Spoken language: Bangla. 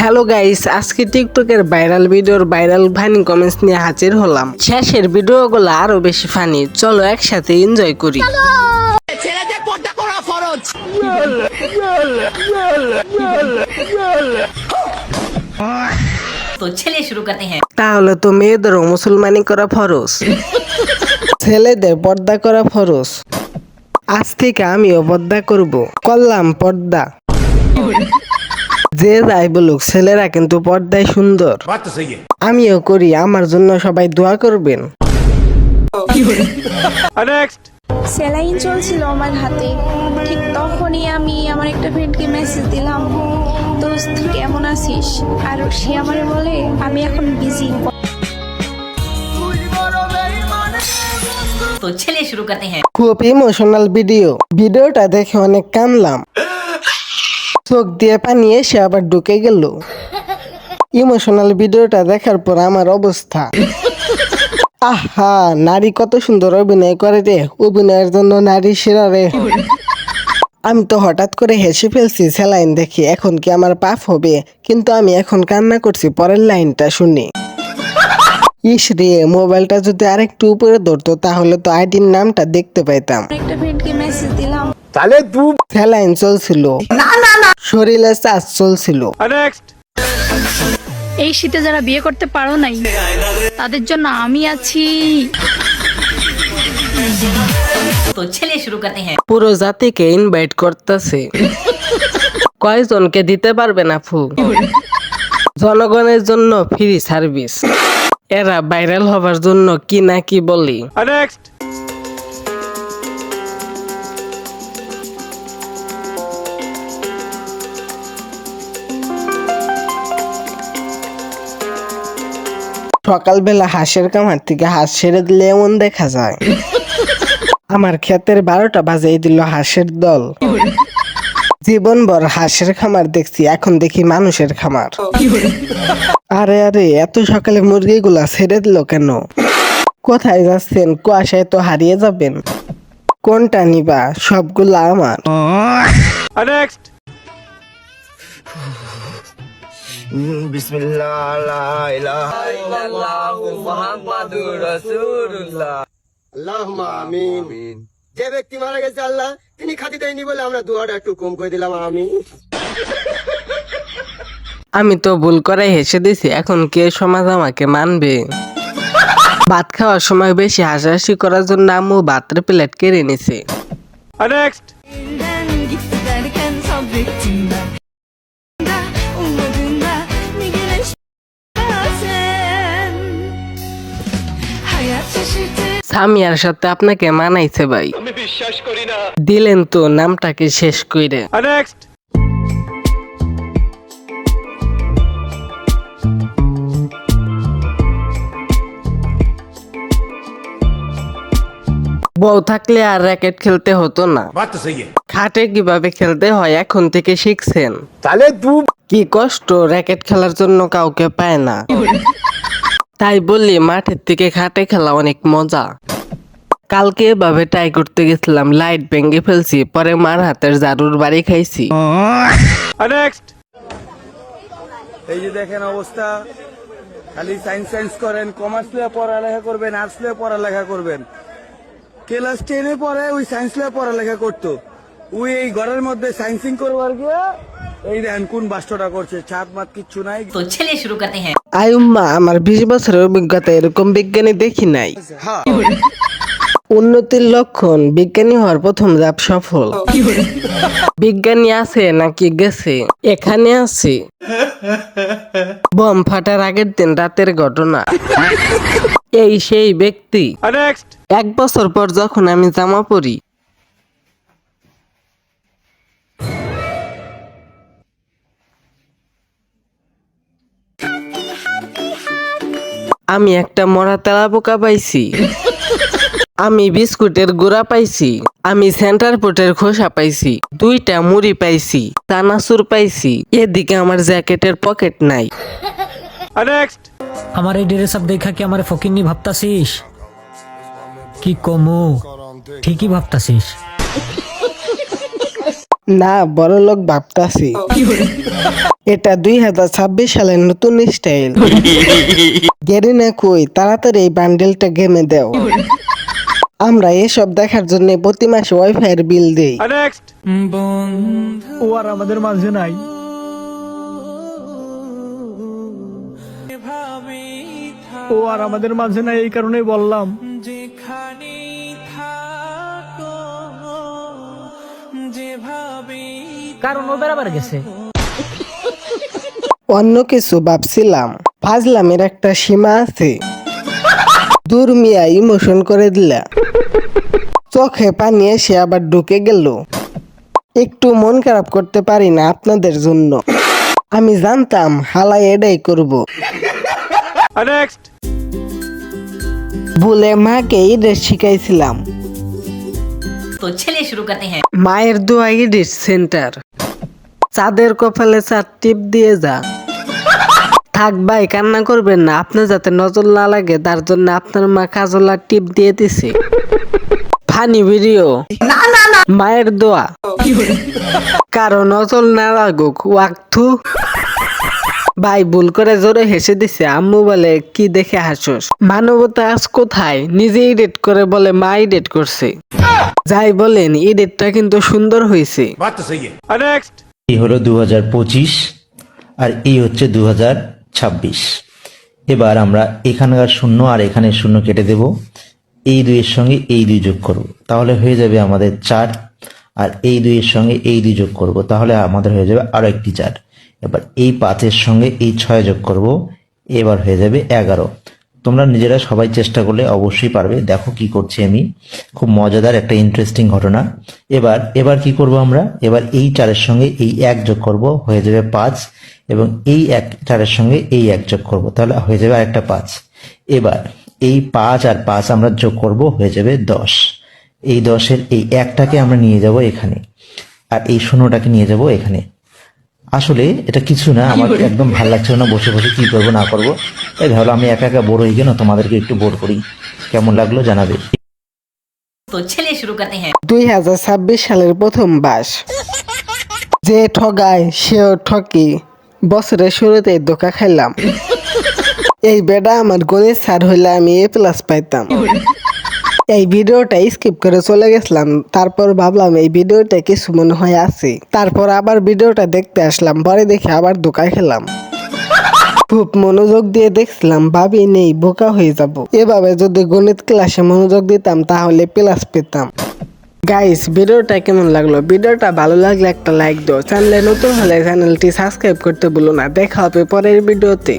হ্যালো গাইস আজকে টিকটকের ভাইরাল ভিডিওর ভাইরাল ফানি কমেন্টস নিয়ে হাজির হলাম। শেষের ভিডিও গুলো আরও বেশি ফানি চলো একসাথে এনজয় করি। তাহলে তো মেয়েদেরও মুসলমানি করা ফরজ। ছেলেদের পর্দা করা ফরজ। আজ থেকে আমিও পর্দা করব। করলাম পর্দা। যে যাই বলুক ছেলেরা কিন্তু পর্দায় সুন্দর। আমিও করি আমার জন্য সবাই দোয়া করবেন। সেলাইন চলছিল আমার হাতে। ঠিক তখনই আমি আমার একটা ফ্রেন্ডকে মেসেজ দিলাম দোস্ত কেমন আছিস? আর সে আমার বলে আমি এখন বিজি তো ছেলে শুরু করতে হ্যাঁ। খুব ইমোশনাল ভিডিও ভিডিওটা দেখে অনেক কামলাম চোখ দিয়ে পানি এসে আবার ঢুকে গেল। ইমোশনাল ভিডিওটা দেখার পর আমার অবস্থা। আহা নারী কত সুন্দর অভিনয় করে রে অভিনয়ের জন্য নারী সেরা রে। আমি তো হঠাৎ করে হেসে ফেলছি স্যালাইন দেখি এখন কি আমার পাপ হবে? কিন্তু আমি এখন কান্না করছি পরের লাইনটা শুনি। ইস রে মোবাইলটা যদি আরেকটু উপরে ধরতো তাহলে তো আইডির নামটা দেখতে পাইতাম। একটা ফ্রেন্ডকে মেসেজ দিলাম। তাহলে দু স্যালাইন চলছিল। না শরীরে চাষ চলছিল। এই শীতে যারা বিয়ে করতে পারো নাই তাদের জন্য আমি আছি। পুরো জাতিকে ইনভাইট করতেছে। কয়জনকে দিতে পারবে না ফু জনগণের জন্য ফ্রি সার্ভিস এরা ভাইরাল হবার জন্য কি না কি বলি? নেক্সট সকালবেলা হাঁসের কামার থেকে হাঁস ছেড়ে দিলে এমন দেখা যায়। আমার ক্ষেতের বারোটা বাজে দিল হাঁসের দল। জীবন জীবনভর হাঁসের খামার দেখছি, এখন দেখি মানুষের খামার। আরে আরে, এত সকালে মুরগিগুলা ছেড়ে দিল কেন? কোথায় যাচ্ছেন? কুয়াশায় তো হারিয়ে যাবেন। কোনটা নিবা? সবগুলা আমার। যে ব্যক্তি মারা গেছে আল্লাহ তিনি খাতি দেয়নি বলে আমরা দুয়াটা একটু কম করে দিলাম আমি আমি তো ভুল করে হেসে দিছি এখন কে সমাজ আমাকে মানবে? ভাত খাওয়ার সময় বেশি হাসাহাসি করার জন্য আম্মু ভাতের প্লেট কেড়ে নিছে। নেক্সট সামিয়ার সাথে আপনাকে মানাইছে ভাই। আমি বিশ্বাস করি না। দিলেন তো নামটাকে শেষ কইরে। নেক্সট বউ থাকলে আর র্যাকেট খেলতে হতো না। খাটে কীভাবে খেলতে হয় এখন থেকে শিখছেন। তাহলে কি কষ্ট র্যাকেট খেলার জন্য কাউকে পায় না। তাই বললি মাঠের থেকে খাটে খেলা অনেক মজা। কালকে এভাবে ট্রাই করতে গেছিলাম লাইট ভেঙে ফেলছি পরে মার হাতের জারুর বাড়ি খাইছি। uh-huh. Uh-huh. এই যে দেখেন অবস্থা খালি সাইন্স সাইন্স করেন কমার্স লিয়ে পড়ালেখা করবেন আর্টস লিয়ে পড়ালেখা করবেন। ক্লাস টেনে পরে ওই সাইন্স লিয়ে পড়ালেখা করতো। ওই এই ঘরের মধ্যে সাইন্সিং করবার গিয়ে আমার বিশ বছরের অভিজ্ঞতা এরকম বিজ্ঞানী দেখি নাই। উন্নতির লক্ষণ বিজ্ঞানী হওয়ার প্রথম ধাপ সফল। বিজ্ঞানী আছে নাকি গেছে? এখানে আছে। বম ফাটার আগের দিন রাতের ঘটনা। এই সেই ব্যক্তি। এক বছর পর যখন আমি জামা পরি আমি একটা মরা তেলা পোকা পাইছি। আমি বিস্কুটের গুড়া পাইছি। আমি সেন্টার পোটের খোসা পাইছি। দুইটা মুড়ি পাইছি। তানাসুর পাইছি। এদিকে আমার জ্যাকেটের পকেট নাই। আমার এই ড্রেস সব দেখা কি আমার ফকিনি ভাবতাছিস? কি কমু? ঠিকই ভাবতাছিস। না বড় লোক ভাবতাছি। এটা দুই হাজার ছাব্বিশ সালের নতুন স্টাইল গেরি না কই তাড়াতাড়ি এই বান্ডেলটা গেমে দেও। আমরা এসব দেখার জন্য প্রতি মাসে ওয়াইফাই এর বিল দেই। ও আর আমাদের মাঝে নাই। ও আর আমাদের মাঝে নাই এই কারণেই বললাম। কারণ ও বেড়াবার গেছে। অন্য কিছু ভাবছিলাম ফাজলামের একটা সীমা আছে। দূর মিয়া ইমোশন করে দিলা। চোখে পানি এসে আবার ঢুকে গেল। একটু মন খারাপ করতে পারি না আপনাদের জন্য। আমি জানতাম হালাই এটাই করব। বলে মাকে ইডেট শিখাইছিলাম। মায়ের দোয়া ইডেট সেন্টার। চাঁদের কপালে চার টিপ দিয়ে যা। থাক ভাই কান্না করবেন না। আপনার যাতে নজর না লাগে তার জন্য আপনার মা কাজলার টিপ দিয়ে দিছে। Funny video. মায়ের দোয়া। কারও নজর না লাগুক ওয়াক্থু ভাই ভুল করে জোরে হেসে দিছে। আম্মু বলে কি দেখে হাসোস? মানবতা আজ কোথায়? নিজে এডিট করে বলে মা এডিট করছে। যাই বলেন এডিটটা কিন্তু সুন্দর হয়েছে এই হলো দু হাজার পঁচিশ আর এই হচ্ছে দু হাজার ছাব্বিশ। এবার আমরা এখানকার শূন্য আর এখানের শূন্য কেটে দেব। এই দুইয়ের সঙ্গে এই দুই যোগ করব। তাহলে হয়ে যাবে আমাদের চার আর এই দুইয়ের সঙ্গে এই দুই যোগ করব। তাহলে আমাদের হয়ে যাবে আরও একটি চার। এবার এই পাঁচের সঙ্গে এই ছয় যোগ করব। এবার হয়ে যাবে এগারো। তোমরা নিজেরা সবাই চেষ্টা করলে অবশ্যই পারবে। দেখো কি করছি আমি। খুব মজাদার একটা ইন্টারেস্টিং ঘটনা। এবার এবার কি করব আমরা? এবার এই চারের সঙ্গে এই এক যোগ করব, হয়ে যাবে পাঁচ এবং এই এক চারের সঙ্গে এই এক যোগ করব। তাহলে হয়ে যাবে আরেকটা পাঁচ। এবার এই পাঁচ আর পাঁচ আমরা যোগ করব, হয়ে যাবে দশ। এই দশের এই একটাকে আমরা নিয়ে যাব এখানে। আর এই শূন্যটাকে নিয়ে যাব এখানে। আসলে এটা কিছু না আমার একদম ভালো লাগছিল না বসে বসে কি করব না করব। এই ভাবলো আমি একা একা বোর হয়ে গেল তোমাদেরকে একটু বোর করি। কেমন লাগল জানাবে। দুই হাজার ছাব্বিশ সালের প্রথম বাস। যে ঠগায় সেও ঠকি। বছরের শুরুতে ধোকা খাইলাম। এই বেডা আমার গণিত স্যার হইলে আমি এ প্লাস পাইতাম। এই ভিডিওটা স্কিপ করে চলে গেছিলাম। তারপর ভাবলাম এই ভিডিওটা কিছু মনে হয় আছে। তারপর আবার ভিডিওটা দেখতে আসলাম, পরে দেখে আবার ধোকা খেলাম। খুব মনোযোগ দিয়ে দেখছিলাম, ভাবি নেই, বোকা হয়ে যাব। এভাবে যদি গণিত ক্লাসে মনোযোগ দিতাম, তাহলে প্লাস পেতাম। গাইস ভিডিওটা কেমন লাগল? ভিডিওটা ভালো লাগলে একটা লাইক দাও। চ্যানেলে নতুন হলে চ্যানেলটি সাবস্ক্রাইব করতে ভুলো না। দেখা হবে পরের ভিডিওতে।